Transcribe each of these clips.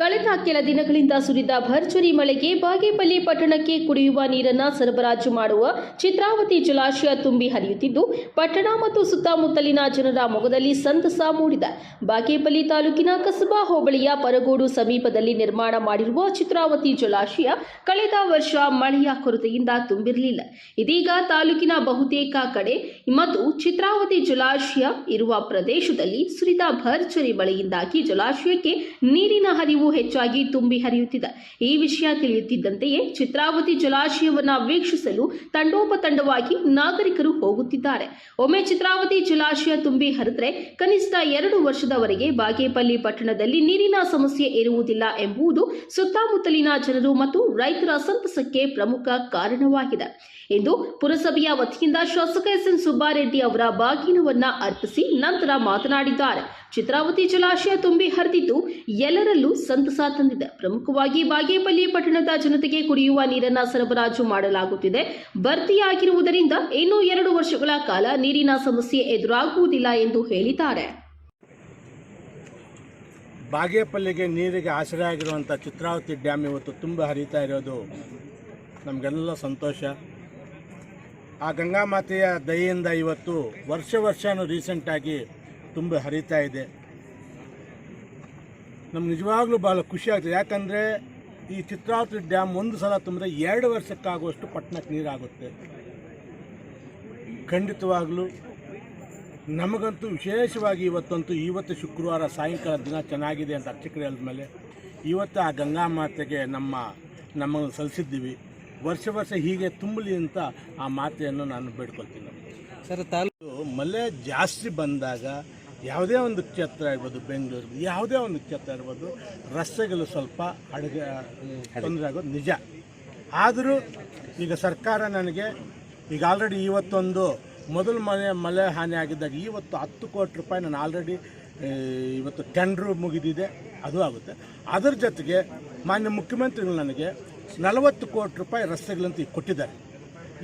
ಕಳೆದ ಕೆಲ ದಿನಗಳಿಂದ ಸುರಿದ ಭರ್ಜರಿ ಮಳೆಗೆ ಬಾಗೇಪಲ್ಲಿ ಪಟ್ಟಣಕ್ಕೆ ಕುಡಿಯುವ ನೀರನ್ನ ಸರಬರಾಜು ಮಾಡುವ ಚಿತ್ರಾವತಿ ಜಲಾಶಯ ತುಂಬಿ ಹರಿಯುತ್ತಿದ್ದು, ಪಟ್ಟಣ ಮತ್ತು ಸುತ್ತಮುತ್ತಲಿನ ಜನರ ಮೊಗದಲ್ಲಿ ಸಂತಸ ಮೂಡಿದೆ. ಬಾಗೇಪಲ್ಲಿ ತಾಲೂಕಿನ ಕಸಬಾ ಹೋಬಳಿಯ ಪರಗೋಡು ಸಮೀಪದಲ್ಲಿ ನಿರ್ಮಾಣ ಮಾಡಿರುವ ಚಿತ್ರಾವತಿ ಜಲಾಶಯ ಕಳೆದ ವರ್ಷ ಮಳೆಯ ಕೊರತೆಯಿಂದ ತುಂಬಿರಲಿಲ್ಲ. ಇದೀಗ ತಾಲೂಕಿನ ಬಹುತೇಕ ಕಡೆ ಮತ್ತು ಚಿತ್ರಾವತಿ ಜಲಾಶಯ ಇರುವ ಪ್ರದೇಶದಲ್ಲಿ ಸುರಿದ ಭರ್ಜರಿ ಮಳೆಯಿಂದಾಗಿ ಜಲಾಶಯಕ್ಕೆ ನೀರಿನ ಹರಿವು ಹೆಚ್ಚಾಗಿ ತುಂಬಿ ಹರಿಯುತ್ತಿದೆ. ಈ ವಿಷಯ ತಿಳಿಯುತ್ತಿದ್ದಂತೆಯೇ ಚಿತ್ರಾವತಿ ಜಲಾಶಯವನ್ನು ವೀಕ್ಷಿಸಲು ತಂಡೋಪತಂಡವಾಗಿ ನಾಗರಿಕರು ಹೋಗುತ್ತಿದ್ದಾರೆ. ಒಮ್ಮೆ ಚಿತ್ರಾವತಿ ಜಲಾಶಯ ತುಂಬಿ ಹರಿದ್ರೆ ಕನಿಷ್ಠ ಎರಡು ವರ್ಷದವರೆಗೆ ಬಾಗೇಪಲ್ಲಿ ಪಟ್ಟಣದಲ್ಲಿ ನೀರಿನ ಸಮಸ್ಯೆ ಇರುವುದಿಲ್ಲ ಎಂಬುದು ಸುತ್ತಮುತ್ತಲಿನ ಜನರು ಮತ್ತು ರೈತರ ಸಂತಸಕ್ಕೆ ಪ್ರಮುಖ ಕಾರಣವಾಗಿದೆ. ಎಂದು ಪುರಸಭೆಯ ವತಿಯಿಂದ ಶಾಸಕ ಎಸ್ ಎನ್ ಸುಬ್ಬಾರೆಡ್ಡಿ ಅವರ ಬಾಗಿನವನ್ನ ಅರ್ಪಿಸಿ ನಂತರ ಮಾತನಾಡಿದ್ದಾರೆ. ಚಿತ್ರಾವತಿ ಜಲಾಶಯ ತುಂಬಿ ಹರಿದಿದ್ದು ಎಲ್ಲರಲ್ಲೂ ಸಂತಸ ತಂದಿದೆ. ಪ್ರಮುಖವಾಗಿ ಬಾಗೇಪಲ್ಲಿ ಪಟ್ಟಣದ ಜನತೆಗೆ ಕುಡಿಯುವ ನೀರನ್ನ ಸರಬರಾಜು ಮಾಡಲಾಗುತ್ತಿದೆ. ಭರ್ತಿಯಾಗಿರುವುದರಿಂದ ಇನ್ನೂ ಎರಡು ವರ್ಷಗಳ ಕಾಲ ನೀರಿನ ಸಮಸ್ಯೆ ಎದುರಾಗುವುದಿಲ್ಲ ಎಂದು ಹೇಳಿದ್ದಾರೆ. ಬಾಗೇಪಲ್ಲಿಗೆ ನೀರಿಗೆ ಆಶ್ರಯ ಆಗಿರುವಂಥ ಚಿತ್ರಾವತಿ ಡ್ಯಾಮ್ ಇವತ್ತು ತುಂಬ ಹರಿತಾ ಇರೋದು ನಮಗೆಲ್ಲ ಸಂತೋಷ. ಆ ಗಂಗಾಮಾತೆಯ ದಯೆಯಿಂದ ಇವತ್ತು ವರ್ಷ ವರ್ಷನೂ ರೀಸೆಂಟಾಗಿ ತುಂಬ ಹರಿತಾ ಇದೆ. ನಮ್ಗೆ ನಿಜವಾಗ್ಲೂ ಭಾಳ ಖುಷಿ ಆಗ್ತದೆ. ಯಾಕಂದರೆ ಈ ಚಿತ್ರಾತ್ರಿ ಡ್ಯಾಮ್ ಒಂದು ಸಲ ತುಂಬಿದ್ರೆ ಎರಡು ವರ್ಷಕ್ಕಾಗುವಷ್ಟು ಪಟ್ಟಣಕ್ಕೆ ನೀರಾಗುತ್ತೆ. ಖಂಡಿತವಾಗ್ಲೂ ನಮಗಂತೂ ವಿಶೇಷವಾಗಿ ಇವತ್ತಂತೂ ಇವತ್ತು ಶುಕ್ರವಾರ ಸಾಯಂಕಾಲ ದಿನ ಚೆನ್ನಾಗಿದೆ ಅಂತ ಅರ್ಚಕರು ಹೇಳಿದ್ಮೇಲೆ ಇವತ್ತು ಆ ಗಂಗಾ ಮಾತೆಗೆ ನಮ್ಮ ನಮ್ಮನ್ನು ಸಲ್ಲಿಸಿದ್ದೀವಿ. ವರ್ಷ ವರ್ಷ ಹೀಗೆ ತುಂಬಲಿ ಅಂತ ಆ ಮಾತೆಯನ್ನು ನಾನು ಬೇಡ್ಕೊಳ್ತೀನಿ. ಸರ್ ತಾಲೂಕು ಮಳೆ ಜಾಸ್ತಿ ಬಂದಾಗ ಯಾವುದೇ ಒಂದು ಕ್ಷೇತ್ರ ಇರ್ಬೋದು ಬೆಂಗಳೂರು, ಯಾವುದೇ ಒಂದು ಕ್ಷೇತ್ರ ಇರ್ಬೋದು, ರಸ್ತೆಗಳು ಸ್ವಲ್ಪ ಅಡುಗೆ ತೊಂದರೆ ಆಗೋದು ನಿಜ. ಆದರೂ ಈಗ ಸರ್ಕಾರ ನನಗೆ ಈಗ ಆಲ್ರೆಡಿ ಇವತ್ತೊಂದು ಮೊದಲು ಮನೆ, ಮಳೆ ಹಾನಿ ಆಗಿದ್ದಾಗ ಇವತ್ತು ಹತ್ತು ಕೋಟಿ ರೂಪಾಯಿ ನಾನು ಆಲ್ರೆಡಿ ಇವತ್ತು ಟೆಂಡ್ರು ಮುಗಿದಿದೆ, ಅದು ಆಗುತ್ತೆ. ಅದರ ಜೊತೆಗೆ ಮಾನ್ಯ ಮುಖ್ಯಮಂತ್ರಿಗಳು ನನಗೆ ನಲವತ್ತು ಕೋಟಿ ರೂಪಾಯಿ ರಸ್ತೆಗಳಂತ ಈಗ ಕೊಟ್ಟಿದ್ದಾರೆ.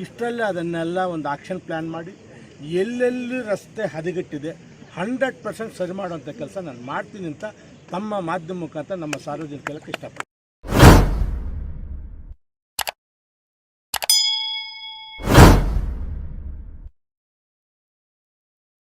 ಇಷ್ಟರಲ್ಲೇ ಅದನ್ನೆಲ್ಲ ಒಂದು ಆಕ್ಷನ್ ಪ್ಲ್ಯಾನ್ ಮಾಡಿ, ಎಲ್ಲೆಲ್ಲಿ ರಸ್ತೆ ಹದಗೆಟ್ಟಿದೆ ಹಂಡ್ರೆಡ್ ಪರ್ಸೆಂಟ್ ಸರಿ ಮಾಡುವಂಥ ಕೆಲಸ ನಾನು ಮಾಡ್ತೀನಿ ಅಂತ ತಮ್ಮ ಮಾಧ್ಯಮ ಮುಖಾಂತರ ನಮ್ಮ ಸಾರ್ವಜನಿಕರಿಗೆ ಇಷ್ಟಪಡ್ತೀನಿ.